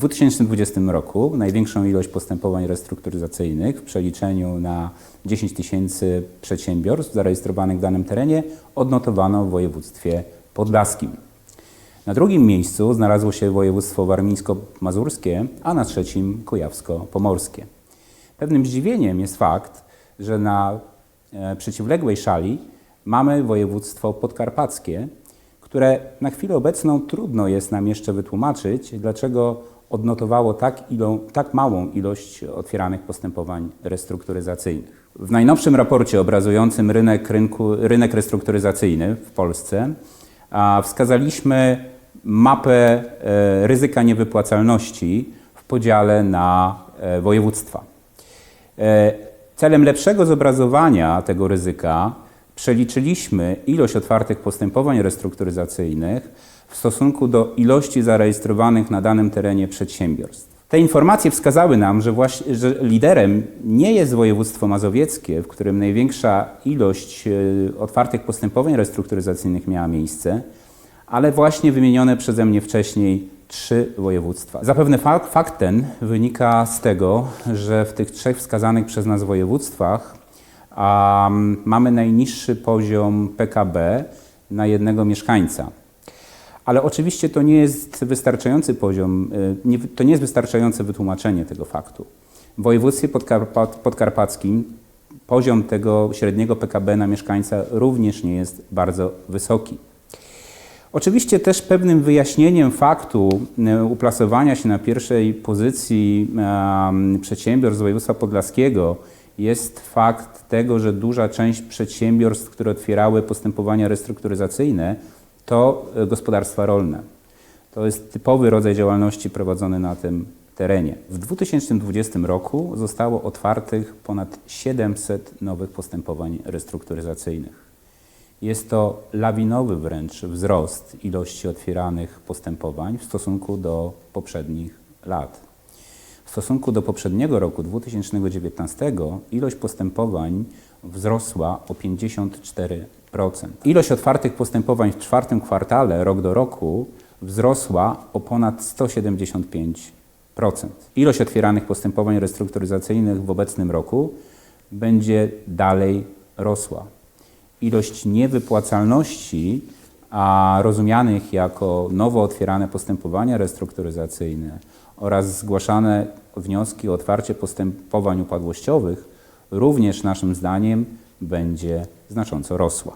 2020 roku największą ilość postępowań restrukturyzacyjnych w przeliczeniu na 10 tysięcy przedsiębiorstw zarejestrowanych w danym terenie odnotowano w województwie podlaskim. Na drugim miejscu znalazło się województwo warmińsko-mazurskie, a na trzecim kujawsko-pomorskie. Pewnym zdziwieniem jest fakt, że na e, przeciwległej szali mamy województwo podkarpackie, które na chwilę obecną trudno jest nam jeszcze wytłumaczyć, dlaczego odnotowało tak, ilo, tak małą ilość otwieranych postępowań restrukturyzacyjnych. W najnowszym raporcie obrazującym rynek, rynku, rynek restrukturyzacyjny w Polsce wskazaliśmy mapę e, ryzyka niewypłacalności w podziale na e, województwa. E, Celem lepszego zobrazowania tego ryzyka przeliczyliśmy ilość otwartych postępowań restrukturyzacyjnych w stosunku do ilości zarejestrowanych na danym terenie przedsiębiorstw. Te informacje wskazały nam, że, właśnie, że liderem nie jest województwo mazowieckie, w którym największa ilość e, otwartych postępowań restrukturyzacyjnych miała miejsce, ale właśnie wymienione przeze mnie wcześniej trzy województwa. Zapewne fakt, fakt ten wynika z tego, że w tych trzech wskazanych przez nas województwach um, mamy najniższy poziom PKB na jednego mieszkańca. Ale oczywiście to nie jest wystarczający poziom, y, to nie jest wystarczające wytłumaczenie tego faktu. W województwie podkarpa, podkarpackim poziom tego średniego PKB na mieszkańca również nie jest bardzo wysoki. Oczywiście też pewnym wyjaśnieniem faktu e, uplasowania się na pierwszej pozycji um, przedsiębiorstw województwa podlaskiego jest fakt tego, że duża część przedsiębiorstw, które otwierały postępowania restrukturyzacyjne, to e, gospodarstwa rolne. To jest typowy rodzaj działalności prowadzony na tym terenie. W 2020 roku zostało otwartych ponad 700 nowych postępowań restrukturyzacyjnych. Jest to lawinowy wręcz wzrost ilości otwieranych postępowań w stosunku do poprzednich lat. W stosunku do poprzedniego roku 2019 ilość postępowań wzrosła o 54%. Ilość otwartych postępowań w czwartym kwartale rok do roku wzrosła o ponad 175%. Ilość otwieranych postępowań restrukturyzacyjnych w obecnym roku będzie dalej rosła ilość niewypłacalności, a rozumianych jako nowo otwierane postępowania restrukturyzacyjne oraz zgłaszane wnioski o otwarcie postępowań upadłościowych również naszym zdaniem będzie znacząco rosła.